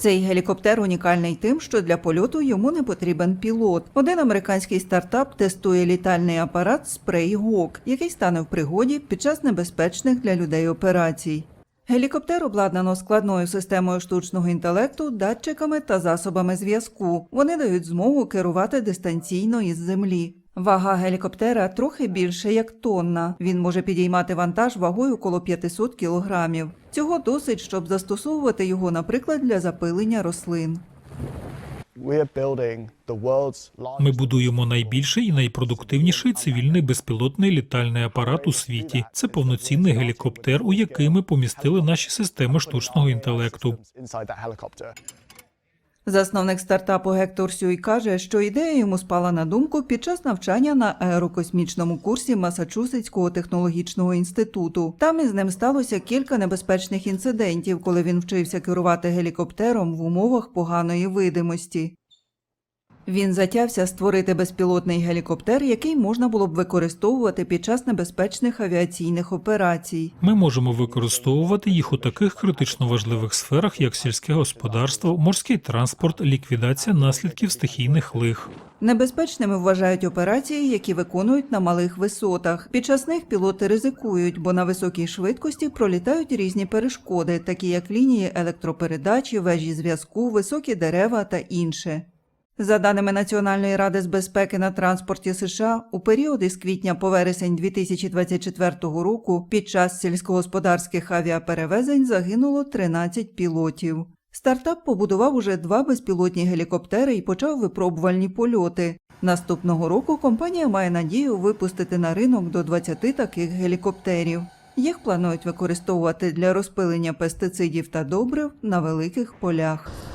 Цей гелікоптер унікальний тим, що для польоту йому не потрібен пілот. Один американський стартап тестує літальний апарат Spray Hawk, який стане в пригоді під час небезпечних для людей операцій. Гелікоптер обладнано складною системою штучного інтелекту, датчиками та засобами зв'язку. Вони дають змогу керувати дистанційно із землі. Вага гелікоптера трохи більше як тонна. Він може підіймати вантаж вагою коло 500 кілограмів. Цього досить, щоб застосовувати його, наприклад, для запилення рослин. Ми будуємо найбільший і найпродуктивніший цивільний безпілотний літальний апарат у світі. Це повноцінний гелікоптер, у який ми помістили наші системи штучного інтелекту. Засновник стартапу Гектор Сюй каже, що ідея йому спала на думку під час навчання на аерокосмічному курсі Масачусетського технологічного інституту. Там із ним сталося кілька небезпечних інцидентів, коли він вчився керувати гелікоптером в умовах поганої видимості. Він затявся створити безпілотний гелікоптер, який можна було б використовувати під час небезпечних авіаційних операцій. Ми можемо використовувати їх у таких критично важливих сферах, як сільське господарство, морський транспорт, ліквідація наслідків стихійних лих. Небезпечними вважають операції, які виконують на малих висотах. Під час них пілоти ризикують, бо на високій швидкості пролітають різні перешкоди, такі як лінії електропередачі, вежі зв'язку, високі дерева та інше. За даними Національної ради з безпеки на транспорті США, у період із квітня по вересень 2024 року під час сільськогосподарських авіаперевезень загинуло 13 пілотів. Стартап побудував уже два безпілотні гелікоптери і почав випробувальні польоти. Наступного року компанія має надію випустити на ринок до 20 таких гелікоптерів. Їх планують використовувати для розпилення пестицидів та добрив на великих полях.